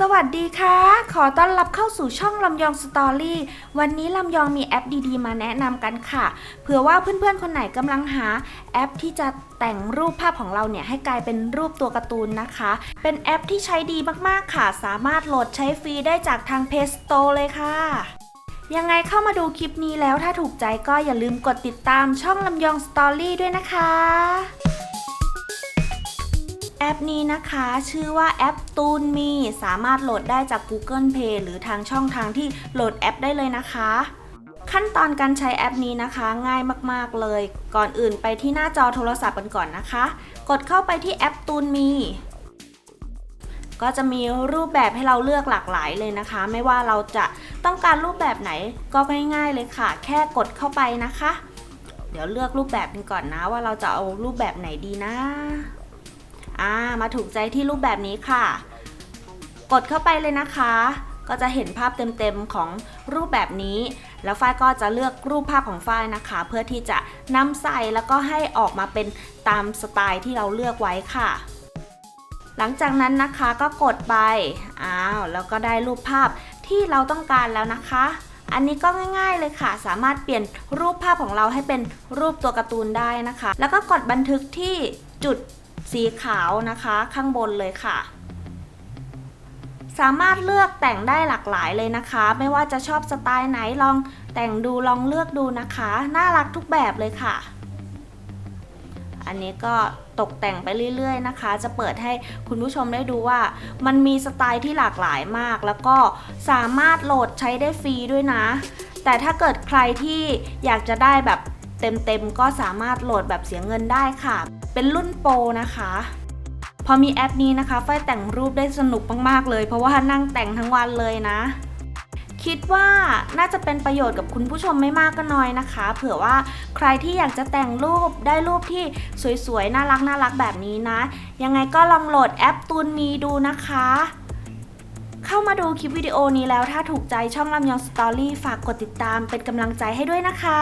สวัสดีค่ะ ขอต้อนรับเข้าสู่ช่องลำยองสตอรี่ วันนี้ลำยองมีแอปดีๆ มาแนะนำกันค่ะ เผื่อว่าเพื่อนๆ คนไหนกำลังหาแอปที่จะแต่งรูปภาพของเราเนี่ยให้กลายเป็นรูปตัวการ์ตูนนะคะ เป็นแอปที่ใช้ดีมากๆค่ะ สามารถโหลดใช้ฟรีได้จากทาง Play Store เลยค่ะ ยังไงเข้ามาดูคลิปนี้แล้วถ้าถูกใจก็อย่าลืมกดติดตามช่องลำยองสตอรี่ด้วยนะคะ แอปนี้นะคะชื่อว่าแอปตูนมีสามารถโหลดได้จาก Google Play หรือทางช่องทางที่โหลดแอปได้เลยนะคะ ขั้นตอนการใช้แอปนี้นะคะง่ายมากๆเลย ก่อนอื่นไปที่หน้าจอโทรศัพท์กันก่อนนะคะ กดเข้าไปที่แอปตูนมีก็จะมีรูปแบบให้เราเลือกหลากหลายเลยนะคะ ไม่ว่าเราจะต้องการรูปแบบไหนก็ง่ายๆเลยค่ะ แค่กดเข้าไปนะคะ เดี๋ยวเลือกรูปแบบกันก่อนนะว่าเราจะเอารูปแบบไหนดีนะ อ่ามาถูกใจที่รูปแบบนี้ค่ะ กดเข้าไปเลยนะคะ ก็จะเห็นภาพเต็มๆของรูปแบบนี้ แล้วฝ้ายก็จะเลือกรูปภาพของฝ้ายนะคะ เพื่อที่จะนำใส่แล้วก็ให้ออกมาเป็นตามสไตล์ที่เราเลือกไว้ค่ะ หลังจากนั้นนะคะก็กดไปอ้าวแล้วก็ได้รูปภาพที่เราต้องการแล้วนะคะอันนี้ก็ง่ายๆเลยค่ะ สามารถเปลี่ยนรูปภาพของเราให้เป็นรูปตัวการ์ตูนได้นะคะ แล้วก็กดบันทึกที่จุด สีขาวนะคะข้างบนเลยค่ะ สามารถเลือกแต่งได้หลากหลายเลยนะคะ ไม่ว่าจะชอบสไตล์ไหนลองแต่งดูลองเลือกดูนะคะ น่ารักทุกแบบเลยค่ะ อันนี้ก็ตกแต่งไปเรื่อยๆนะคะ จะเปิดให้คุณผู้ชมได้ดูว่า มันมีสไตล์ที่หลากหลายมาก แล้วก็สามารถโหลดใช้ได้ฟรีด้วยนะ แต่ถ้าเกิดใครที่อยากจะได้แบบเต็มๆก็สามารถโหลดแบบเสียเงินได้ค่ะ เป็นรุ่นโปรนะคะ พอมีแอปนี้นะคะไฟแต่งรูปได้สนุกมากๆเลย เพราะว่านั่งแต่งทั้งวันเลยนะ คิดว่าน่าจะเป็นประโยชน์กับคุณผู้ชมไม่มากก็น้อยนะคะ เผื่อว่าใครที่อยากจะแต่งรูปได้รูปที่สวยๆ น่ารักน่ารักแบบนี้นะ ยังไงก็ลองโหลดแอปตูนมีดูนะคะเข้ามาดูคลิปวิดีโอนี้แล้วถ้าถูกใจช่องลำยองสตอรี่ฝากกดติดตามเป็นกำลังใจให้ด้วยนะคะ